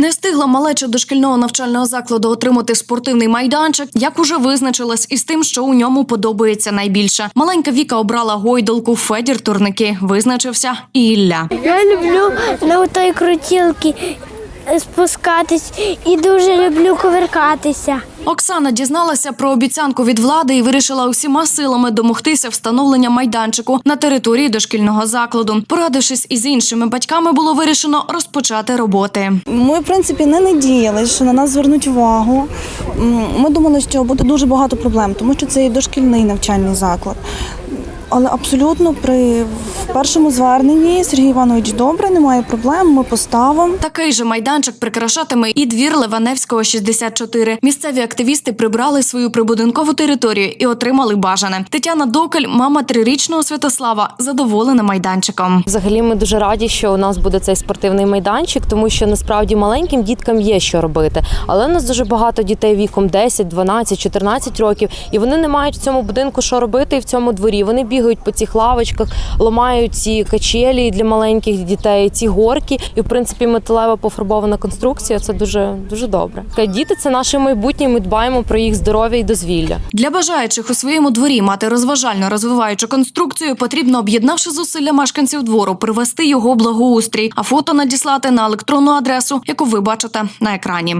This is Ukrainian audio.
Не встигла малеча дошкільного навчального закладу отримати спортивний майданчик, як уже визначилась із тим, що у ньому подобається найбільше. Маленька Віка обрала гойдолку, Федір турники. Визначився і Ілля. Я люблю на той крутілки спускатись і дуже люблю коверкатися. Оксана дізналася про обіцянку від влади і вирішила усіма силами домогтися встановлення майданчику на території дошкільного закладу. Порадившись із іншими батьками, було вирішено розпочати роботи. Ми, в принципі, не надіялися, що на нас звернуть увагу. Ми думали, що буде дуже багато проблем, тому що це і дошкільний навчальний заклад. Але абсолютно при в першому зверненні Сергій Іванович добре, немає проблем. Ми поставимо. Такий же майданчик прикрашатиме і двір Ливаневського 64. Місцеві активісти прибрали свою прибудинкову територію і отримали бажане. Тетяна Докель, мама трирічного Святослава, задоволена майданчиком. Взагалі, ми дуже раді, що у нас буде цей спортивний майданчик, тому що насправді маленьким діткам є що робити. Але у нас дуже багато дітей віком 10, 12, 14 років, і вони не мають в цьому будинку що робити і в цьому дворі. Вони бігають по цих лавочках, ламають ці качелі для маленьких дітей, ці горки. І в принципі металева пофарбована конструкція це дуже дуже добре. Діти це наше майбутнє. Ми дбаємо про їх здоров'я і дозвілля. Для бажаючих у своєму дворі мати розважально розвиваючу конструкцію, потрібно, об'єднавши зусилля мешканців двору, привести його благоустрій, а фото надіслати на електронну адресу, яку ви бачите на екрані.